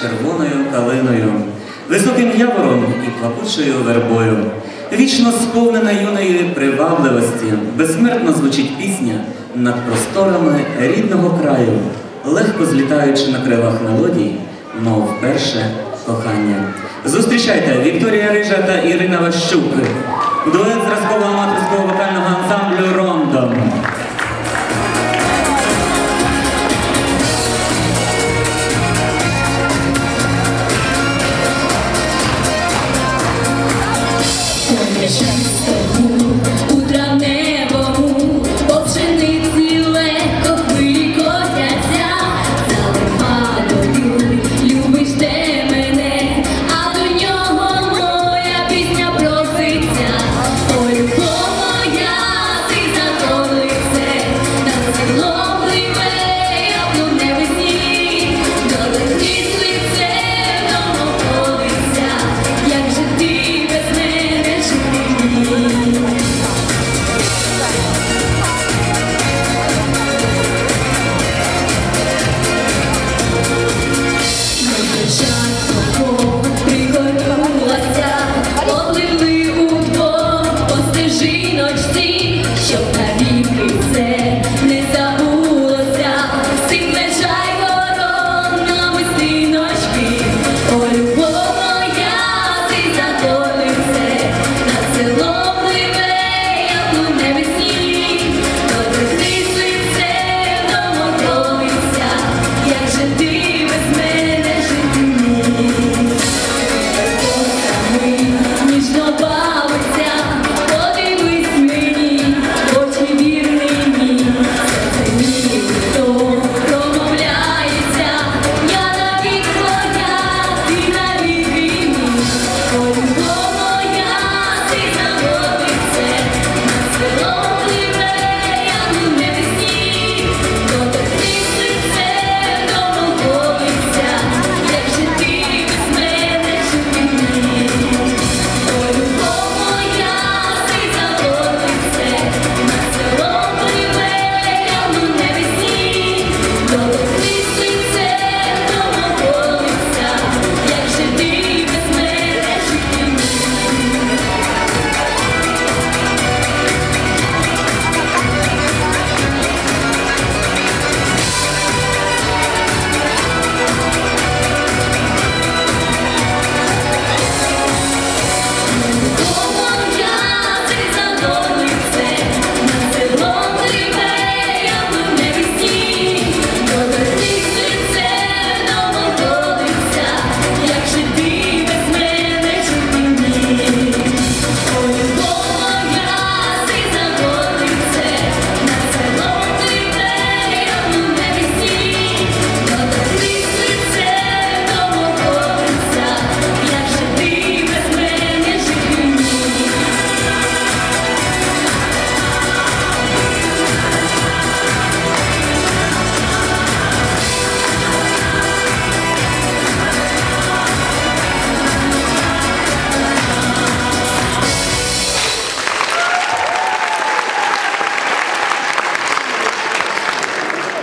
червоною калиною, високим явором і плакучою вербою, вічно сповнена юної привабливості, безсмертно звучить пісня над просторами рідного краю, легко злітаючи на кривах мелодій, мов перше кохання. Зустрічайте Вікторія Рижа та Ірина Ващук, дует зразкового аматорського вокального ансамблю Ром. 谢谢。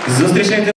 Jesus deixa